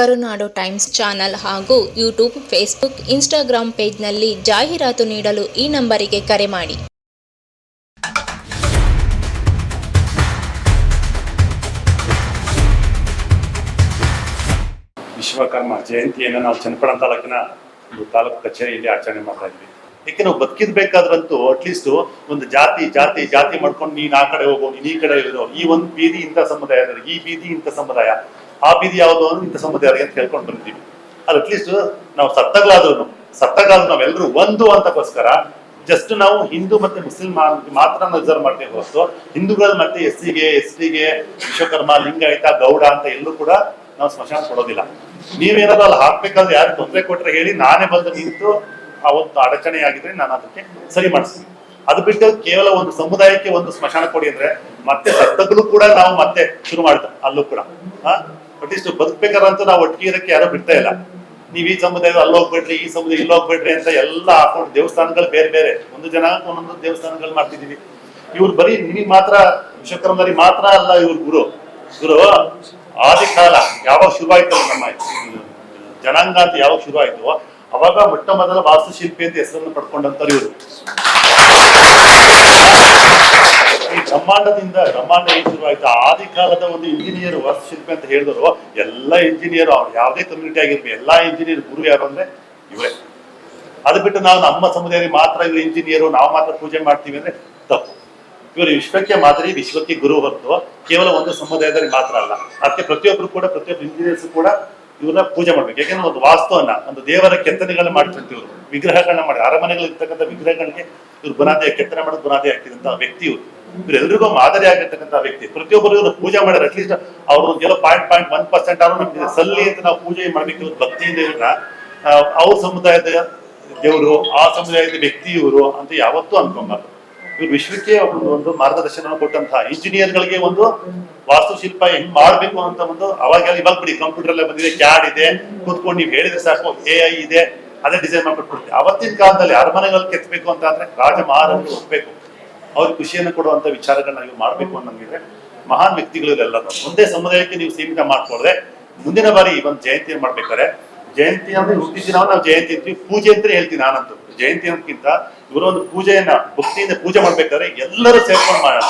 ಕರುನಾಡು times channel ಹಾಗೂ YouTube, Facebook Instagram ಪೇಜ್ನಲ್ಲಿ ಜಾಹೀರಾತು ನೀಡಲು ಈ ನಂಬರಿಗೆ ಕರೆ ಮಾಡಿ. ವಿಶ್ವಕರ್ಮ ಜಯಂತಿಯನ್ನು ನಾವು ಚನ್ನಪಟ್ಟಣ ತಾಲೂಕಿನ ಒಂದು ತಾಲೂಕು ಕಚೇರಿಯಲ್ಲಿ ಆಚರಣೆ ಮಾಡ್ತಾ ಇದ್ವಿ. ಯಾಕೆ ನಾವು ಬದುಕಿದ್ಬೇಕಾದ್ರಂತೂ ಅಟ್ಲೀಸ್ಟ್ ಒಂದು ಜಾತಿ ಜಾತಿ ಜಾತಿ ಮಾಡ್ಕೊಂಡು ನೀನ್ ಆ ಕಡೆ ಹೋಗೋ, ನೀನ್ ಈ ಕಡೆ ಇರೋ ಈ ಒಂದು ಬೀದಿ ಇಂಥ ಸಮುದಾಯ, ಈ ಬೀದಿ ಇಂಥ ಸಮುದಾಯ. ಆ ಬೀದಿ ಯಾವುದು ಅಂದ್ರೆ ಇಂಥ ಸಮುದಾಯ ಅಂತ ಕೇಳ್ಕೊಂಡು ಬಂದಿದ್ದೀವಿ. ಅದು ಅಟ್ಲೀಸ್ಟ್ ನಾವು ಸತ್ತಗಳಾದ್ರೂ ಸತ್ತಾಗಾದ್ರು ನಾವೆಲ್ಲರೂ ಒಂದು ಅಂತಕ್ಕೋಸ್ಕರ ಜಸ್ಟ್ ನಾವು ಹಿಂದೂ ಮತ್ತೆ ಮುಸ್ಲಿಂ ಮಾತ್ರ ಅಬ್ಸರ್ವ್ ಮಾಡ್ತೇವೆ ಹೊರತು ಹಿಂದೂಗಳು ಮತ್ತೆ ಎಸ್ ಸಿಗೆ ಎಸ್ ಟಿಗೆ ವಿಶ್ವಕರ್ಮ, ಲಿಂಗಾಯತ, ಗೌಡ ಅಂತ ಎಲ್ಲೂ ಕೂಡ ನಾವು ಸ್ಮಶಾನ ಕೊಡೋದಿಲ್ಲ. ನೀವೇನಾದ್ರು ಅಲ್ಲಿ ಹಾಕ್ಬೇಕಾದ್ರೆ ಯಾರು ತೊಂದರೆ ಕೊಟ್ರೆ ಹೇಳಿ ನಾನೇ ಬಂದು ನಿಂತು ಒಂದು ಅಡಚಣೆ ಆಗಿದ್ರೆ ನಾನು ಅದಕ್ಕೆ ಸರಿ ಮಾಡಿಸ್ತೀನಿ. ಅದು ಬಿಟ್ಟು ಕೇವಲ ಒಂದು ಸಮುದಾಯಕ್ಕೆ ಒಂದು ಸ್ಮಶಾನ ಕೊಡಿ ಅಂದ್ರೆ ಮತ್ತೆ ಸತ್ತಗಳು ಕೂಡ ನಾವು ಮತ್ತೆ ಶುರು ಮಾಡ್ತೇವೆ, ಅಲ್ಲೂ ಕೂಡ. ಅಟ್ಲೀಸ್ಟ್ ಅಂತ ನಾವು ಒಟ್ಟಿಗೆ ಇರಕ್ಕೆ ಯಾರು ಬಿಡ್ತಾ ಇಲ್ಲ. ನೀವ್ ಈ ಸಮುದಾಯದ ಅಲ್ಲಿ ಹೋಗ್ಬೇಡ್ರಿ, ಈ ಸಮುದಾಯ ಇಲ್ಲಿ ಹೋಗ್ಬೇಡ್ರಿ ಅಂತ ಎಲ್ಲ ಹಾಕೊಂಡು ದೇವಸ್ಥಾನಗಳು ಬೇರೆ ಬೇರೆ. ಒಂದು ಜನ ಒಂದೊಂದು ದೇವಸ್ಥಾನಗಳು ಮಾಡ್ತಿದೀವಿ ಇವ್ರು ಬರೀ ನಿಮಗೆ ಮಾತ್ರ ವಿಶ್ವಕರ್ಮರಿ ಮಾತ್ರ ಅಲ್ಲ ಇವ್ರ ಗುರು. ಗುರು, ಆದಿ ಕಾಲ ಯಾವಾಗ ಶುರುವಾಯ್ತಲ್ಲ ನಮ್ಮ ಜನಾಂಗ ಅಂತ ಯಾವಾಗ ಶುರು ಆಯ್ತು, ಅವಾಗ ಮೊಟ್ಟ ಮೊದಲ ವಾಸ್ತುಶಿಲ್ಪಿ ಅಂತ ಹೆಸರನ್ನು ಪಡ್ಕೊಂಡಂತವ್ರು ಇವರು ಈ ಬ್ರಹ್ಮಾಂಡದಿಂದ ಬ್ರಹ್ಮಾಂಡ ಏನ್ ಶುರುವಾಯ್ತು ಆದಿ ಕಾಲದ ಒಂದು ಇಂಜಿನಿಯರ್ ವಾಸ್ತುಶಿಲ್ಪಿ ಅಂತ ಹೇಳಿದ್ರು. ಎಲ್ಲ ಇಂಜಿನಿಯರ್ ಅವ್ರು, ಯಾವುದೇ ಕಮ್ಯುನಿಟಿ ಆಗಿರ್ಬೇಕು ಎಲ್ಲಾ ಇಂಜಿನಿಯರ್ ಗುರು ಯಾರು ಅಂದ್ರೆ ಇವರೇ. ಅದು ಬಿಟ್ಟು ನಾವು ನಮ್ಮ ಸಮುದಾಯದಲ್ಲಿ ಮಾತ್ರ ಇವರು ಇಂಜಿನಿಯರು ನಾವು ಮಾತ್ರ ಪೂಜೆ ಮಾಡ್ತೀವಿ ಅಂದ್ರೆ ತಪ್ಪು. ಇವರು ವಿಶ್ವಕ್ಕೆ ಮಾದರಿ, ವಿಶ್ವಕ್ಕೆ ಗುರು ಹೊರತು ಕೇವಲ ಒಂದು ಸಮುದಾಯದಲ್ಲಿ ಮಾತ್ರ ಅಲ್ಲ. ಅದಕ್ಕೆ ಪ್ರತಿಯೊಬ್ಬರು ಕೂಡ ಪ್ರತಿಯೊಬ್ಬರು ಇಂಜಿನಿಯರ್ಸ್ ಕೂಡ ಇವ್ರನ್ನ ಪೂಜೆ ಮಾಡ್ಬೇಕು. ಯಾಕೆಂದ್ರೆ ಒಂದು ವಾಸ್ತವನ್ನ ಒಂದು ದೇವರ ಕೆತ್ತನೆಗಳನ್ನ ಮಾಡ್ತಿರ್ತೀವಿ ಇವರು ವಿಗ್ರಹಗಳನ್ನ ಮಾಡಿ, ಅರಮನೆಗಳಲ್ಲಿ ಇರ್ತಕ್ಕಂಥ ವಿಗ್ರಹಗಳಿಗೆ ಇವ್ರು ಬುನಾದಿ ಕೆತ್ತನೆ ಮಾಡೋದು ಬುನಾದಿ ಆಗ್ತಿದಂತ ವ್ಯಕ್ತಿ ಇವರು. ಇವರೆಲ್ಲರಿಗೂ ಮಾದರಿ ಆಗಿರ್ತಕ್ಕಂಥ ವ್ಯಕ್ತಿ. ಪ್ರತಿಯೊಬ್ಬರು ಇವರು ಪೂಜೆ ಮಾಡ್ಯಾರ ಅಟ್ಲೀಸ್ಟ್ ಅವ್ರು ಏನೋ ಪಾಯಿಂಟ್ ಪಾಯಿಂಟ್ ಒನ್ ಪರ್ಸೆಂಟ್ ಆದ್ರೂ ನಮ್ಗೆ ಸಲ್ಲಿ ಅಂತ ನಾವು ಪೂಜೆ ಮಾಡ್ಬೇಕು ಇವ್ರು ಭಕ್ತಿಯಿಂದ ಇವ್ರನ್ನ ಅವ್ರ ಸಮುದಾಯದ ದೇವರು, ಆ ಸಮುದಾಯದ ವ್ಯಕ್ತಿ ಇವರು ಅಂತ ಯಾವತ್ತೂ ಅನ್ಕೊಂಬಾರ್ದು. ಇವ್ರು ವಿಶ್ವಕ್ಕೆ ಒಂದು ಮಾರ್ಗದರ್ಶನ ಕೊಟ್ಟಂತಹ ಇಂಜಿನಿಯರ್ಗಳಿಗೆ ಒಂದು ವಾಸ್ತುಶಿಲ್ಪ ಹೆಂಗ್ ಮಾಡ್ಬೇಕು ಅಂತ ಒಂದು ಅವಾಗೆಲ್ಲ ಇವಾಗ ಬಿಡಿ ಕಂಪ್ಯೂಟರ್ ಎಲ್ಲ ಬಂದಿದೆ ಕ್ಯಾಡ್ ಇದೆ, ಕೂತ್ಕೊಂಡು ನೀವು ಹೇಳಿದ್ರೆ ಸಾಕು ಎ ಐ ಇದೆ, ಅದೇ ಡಿಸೈನ್ ಮಾಡ್ಕೊಟ್ಬಿಡ್ತೀವಿ ಅವತ್ತಿನ ಕಾಲದಲ್ಲಿ ಅರಮನೆಗಳಲ್ಲಿ ಕೆತ್ತಬೇಕು ಅಂತ ಅಂದ್ರೆ ರಾಜ ಮಹಾರಾಜರು ಒಪ್ಬೇಕು ಅವ್ರಿಗೆ ಖುಷಿಯನ್ನು ಕೊಡುವಂತ ವಿಚಾರಗಳನ್ನ ನೀವು ಮಾಡ್ಬೇಕು ಅನ್ನಂಗಿದ್ರೆ ಮಹಾನ್ ವ್ಯಕ್ತಿಗಳು ಇದೆಲ್ಲ ಒಂದೇ ಸಮುದಾಯಕ್ಕೆ ನೀವು ಸೀಮಿತ ಮಾಡ್ಕೊಳ್ದೆ ಮುಂದಿನ ಬಾರಿ ಈ ಒಂದು ಜಯಂತಿಯನ್ನು ಮಾಡ್ಬೇಕಾದ್ರೆ ಜಯಂತಿ ಅಂದ್ರೆ ಹುಟ್ಟಿದ ದಿನ ನಾವು ಜಯಂತಿ ಅಂತೀವಿ ಪೂಜೆ ಅಂತ ಹೇಳ್ತೀನಿ ನಾನಂತೂ. ಜಯಂತಿ ಅನ್ನೋಕ್ಕಿಂತ ಇವರ ಒಂದು ಪೂಜೆಯನ್ನ ಭಕ್ತಿಯಿಂದ ಪೂಜೆ ಮಾಡ್ಬೇಕಾದ್ರೆ ಎಲ್ಲರೂ ಸೇರ್ಕೊಂಡು ಮಾಡೋಣ.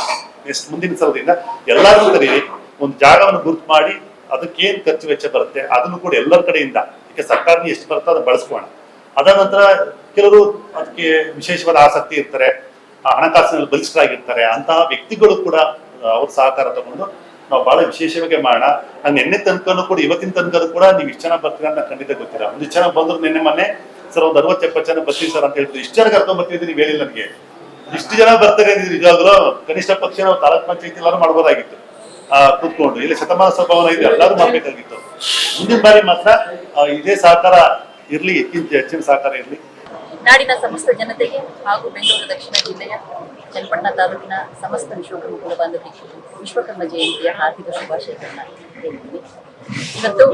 ನೆಕ್ಸ್ಟ್ ಮುಂದಿನ ಸಲದಿಂದ ಎಲ್ಲರೂ ಕರೀರಿ ಒಂದು ಜಾಗವನ್ನು ಗುರುತು ಮಾಡಿ ಅದಕ್ಕೇನ್ ಖರ್ಚು ವೆಚ್ಚ ಬರುತ್ತೆ ಅದನ್ನು ಕೂಡ ಎಲ್ಲರ ಕಡೆಯಿಂದ ಈಗ ಸರ್ಕಾರನ ಎಷ್ಟು ಬರುತ್ತೋ ಅದನ್ನ ಬಳಸ್ಕೋಣ ಅದರ ನಂತರ ಕೆಲವರು ಅದಕ್ಕೆ ವಿಶೇಷವಾದ ಆಸಕ್ತಿ ಇರ್ತಾರೆ ಹಣಕಾಸಿನಲ್ಲಿ ಬಲಿಷ್ಠರಾಗಿರ್ತಾರೆ, ಅಂತಹ ವ್ಯಕ್ತಿಗಳು ಕೂಡ ಅವ್ರ ಸಹಕಾರ ತಗೊಂಡು ನಾವು ಬಹಳ ವಿಶೇಷವಾಗಿ ಮಾಡೋಣ. ನಾನು ನಿನ್ನೆ ತನಕನೂ ಕೂಡ, ಇವತ್ತಿನ ತನಕ ಕೂಡ ನೀವು ಇಷ್ಟು ಜನ ಬರ್ತೀರ ಅಂತ ಖಂಡಿತ ಗೊತ್ತಿಲ್ಲ. ಒಂದು ಜನ ಬಂದ್ರು ನಿನ್ನೆ ಮೊನ್ನೆ, ಸರ್ ಒಂದು ಅರವತ್ತು ಎಪ್ಪತ್ತು ಜನ ಬರ್ತೀವಿ ಸರ್ ಅಂತ ಹೇಳ್ತೀವಿ ಇಷ್ಟು ಜನ ಕರ್ಕೊಂಡ್ ಬರ್ತಿದ್ರಿ ನೀವು ಹೇಳಿಲ್ಲ ನನಗೆ. ಇಷ್ಟು ಜನ ಬರ್ತಾರೆ ನಿಜವಾಗ್ಲೂ ಕನಿಷ್ಠ ಪಕ್ಷ ನಾವು ತಾಲೂಕ್ ಪಂಚಾಯತಿ ಎಲ್ಲರೂ ಮಾಡ್ಬೋದಾಗಿತ್ತು. ಆ, ಕೂತ್ಕೊಂಡು. ಇಲ್ಲಿ ಶತಮಾನ ಸಭಾವನ ಇದೆ. ಎಲ್ಲರೂ ಮಾಡ್ಬೇಕಾಗಿತ್ತು. ಮುಂದಿನ ಬಾರಿ ಮಾತ್ರ ಇದೇ ಸಹಕಾರ ಇರ್ಲಿ ಹೆಚ್ಚಿನ ಸಹಕಾರ ಇರ್ಲಿ. ನಾಡಿನ ಸಮಸ್ತ ಜನತೆಗೆ ಹಾಗೂ ಬೆಂಗಳೂರು ದಕ್ಷಿಣ ಜಿಲ್ಲೆಯ ಚನ್ನಪಟ್ಟಣ ತಾಲೂಕಿನ ಸಮಸ್ತ ವಿಶ್ವಕರ್ಮ ಕುಲ ಬಾಂಧವರಿಗೆ ವಿಶ್ವಕರ್ಮ ಜಯಂತಿಯ ಹಾರ್ದಿಕ ಶುಭಾಶಯಗಳನ್ನ ಹೇಳ್ತೀವಿ ಇವತ್ತು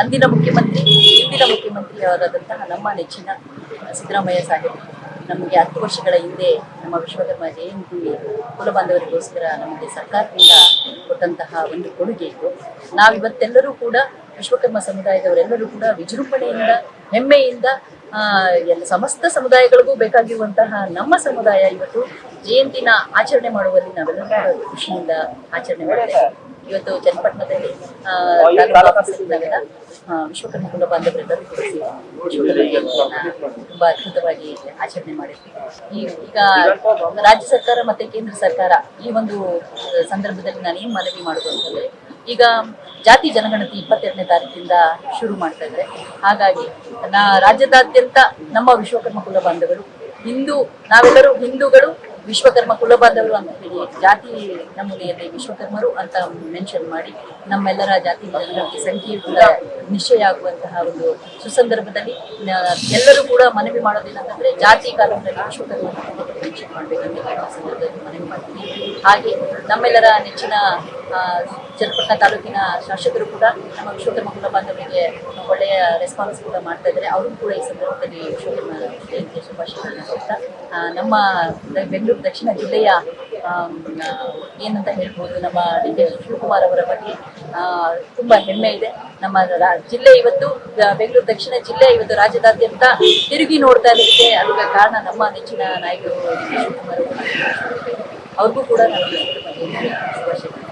ಅಂದಿನ ಮುಖ್ಯಮಂತ್ರಿ ಇಂದಿನ ಮುಖ್ಯಮಂತ್ರಿಯವರಾದಂತಹ ನಮ್ಮ ನೆಚ್ಚಿನ ಸಿದ್ದರಾಮಯ್ಯ ಸಾಹೇಬ್, ನಮಗೆ ಹತ್ತು ವರ್ಷಗಳ ಹಿಂದೆ ನಮ್ಮ ವಿಶ್ವಕರ್ಮ ಜಯಂತಿ ಕುಲ ಬಾಂಧವರಿಗೋಸ್ಕರ ನಮಗೆ ಸರ್ಕಾರದಿಂದ ಕೊಟ್ಟಂತಹ ಒಂದು ಕೊಡುಗೆ ಇತ್ತು ನಾವಿವತ್ತೆಲ್ಲರೂ ಕೂಡ ವಿಶ್ವಕರ್ಮ ಸಮುದಾಯದವರೆಲ್ಲರೂ ಕೂಡ ವಿಜೃಂಭಣೆಯಿಂದ, ಹೆಮ್ಮೆಯಿಂದ ಎಲ್ಲ ಸಮಸ್ತ ಸಮುದಾಯಗಳಿಗೂ ಬೇಕಾಗಿರುವಂತಹ ನಮ್ಮ ಸಮುದಾಯ ಇವತ್ತು ಜಯಂತಿನ ಆಚರಣೆ ಮಾಡುವಲ್ಲಿ ನಾವೆಲ್ಲರೂ ಕೂಡ ಖುಷಿಯಿಂದ ಆಚರಣೆ ಮಾಡ್ತೇವೆ ಇವತ್ತು ಚನ್ನಪಟ್ಟಣದಲ್ಲಿ ವಿಶ್ವಕರ್ಮ ಕುಲ ಬಾಂಧವರೆಲ್ಲರೂ ಕೂಡಿಸಿ ತುಂಬಾ ಅದ್ಭುತವಾಗಿ ಆಚರಣೆ ಈ- ಈಗ ರಾಜ್ಯ ಸರ್ಕಾರ ಮತ್ತೆ ಕೇಂದ್ರ ಸರ್ಕಾರ ಈ ಒಂದು ಸಂದರ್ಭದಲ್ಲಿ ನಾನು ಏನ್ ಮನವಿ ಮಾಡುದು ಈಗ ಜಾತಿ ಜನಗಣತಿ ಇಪ್ಪತ್ತೆರಡನೇ ತಾರೀಕಿಂದ ಶುರು ಮಾಡ್ತಾ ಇದ್ದಾರೆ. ಹಾಗಾಗಿ ನಾ ರಾಜ್ಯದಾದ್ಯಂತ ನಮ್ಮ ವಿಶ್ವಕರ್ಮ ಕುಲ ಬಾಂಧವರು, ಹಿಂದೂ, ನಾವೆಲ್ಲರೂ ಹಿಂದೂಗಳು ವಿಶ್ವಕರ್ಮ ಕುಲ ಬಾಂಧವರು ಅಂತ ಹೇಳಿ ಜಾತಿ ನಮೂನೆಯಲ್ಲಿ ವಿಶ್ವಕರ್ಮರು ಅಂತ ಮೆನ್ಷನ್ ಮಾಡಿ ನಮ್ಮೆಲ್ಲರ ಜಾತಿ ಜನಗಣತಿ ಸಂಖ್ಯೆ ಕೂಡ ನಿಶ್ಚಯ ಆಗುವಂತಹ ಒಂದು ಸುಸಂದರ್ಭದಲ್ಲಿ ಎಲ್ಲರೂ ಕೂಡ ಮನವಿ ಮಾಡೋದೇನಂತಂದ್ರೆ ಜಾತಿ ಕಾಲದಲ್ಲಿ ವಿಶ್ವಕರ್ಮ ಮೆನ್ಷನ್ ಮಾಡಬೇಕಂತ ಸಂದರ್ಭದಲ್ಲಿ ಮನವಿ ಮಾಡ್ತೀವಿ. ಹಾಗೆ ನಮ್ಮೆಲ್ಲರ ನೆಚ್ಚಿನ ಚನ್ನಪಟ್ಟಣ ತಾಲೂಕಿನ ಶಾಸಕರು ಕೂಡ ನಮ್ಮ ವಿಶ್ವಕರ್ಮ ಕುಲ ಬಾಂಧವರಿಗೆ ಒಳ್ಳೆಯ ರೆಸ್ಪಾನ್ಸ್ ಕೂಡ ಮಾಡ್ತಾ ಇದ್ದಾರೆ. ಅವರು ಕೂಡ ಈ ಸಂದರ್ಭದಲ್ಲಿ ವಿಶ್ವಕರ್ಮ ಜಯಂತಿಯ ಶುಭಾಶಯಗಳನ್ನು ಕೊಡ್ತಾ ನಮ್ಮ ಬೆಂಗಳೂರು ದಕ್ಷಿಣ ಜಿಲ್ಲೆಯ ಏನಂತ ಹೇಳ್ಬೋದು, ನಮ್ಮ ಡಿ ಕೆ ಶಿವಕುಮಾರ್ ಅವರ ಬಗ್ಗೆ ತುಂಬ ಹೆಮ್ಮೆ ಇದೆ. ನಮ್ಮ ಜಿಲ್ಲೆ ಇವತ್ತು ಬೆಂಗಳೂರು ದಕ್ಷಿಣ ಜಿಲ್ಲೆ ಇವತ್ತು ರಾಜ್ಯದಾದ್ಯಂತ ತಿರುಗಿ ನೋಡ್ತಾ ಇರೋದಕ್ಕೆ ಅದಕ್ಕೆ ಕಾರಣ ನಮ್ಮ ನೆಚ್ಚಿನ ನಾಯಕರು ಡಿ ಕೆ ಶಿವಕುಮಾರ್ ಅವರು. ಅವ್ರಿಗೂ ಕೂಡ ನಾವು ಶುಭಾಶಯಗಳನ್ನು